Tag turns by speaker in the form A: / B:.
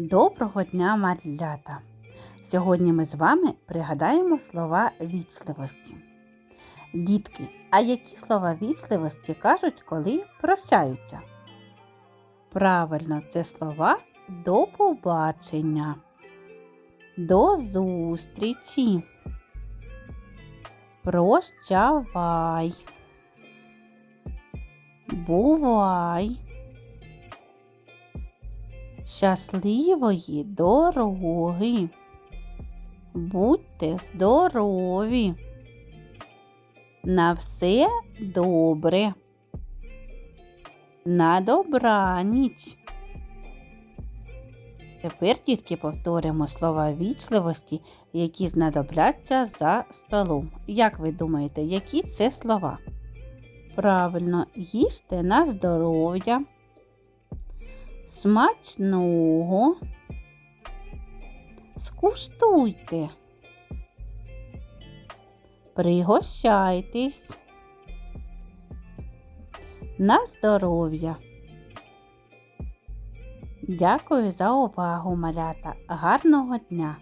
A: Доброго дня, малята! Сьогодні ми з вами пригадаємо слова вічливості. Дітки, а які слова вічливості кажуть, коли прощаються? Правильно, це слова до побачення, до зустрічі. Прощавай. Бувай. Щасливої дороги. Будьте здорові. На все добре. На добраніч. Тепер, дітки, повторимо слова вічливості, які знадобляться за столом. Як ви думаєте, які це слова? Правильно, їжте на здоров'я. Смачного. Скуштуйте. Пригощайтесь. На здоров'я. Дякую за увагу, малята. Гарного дня!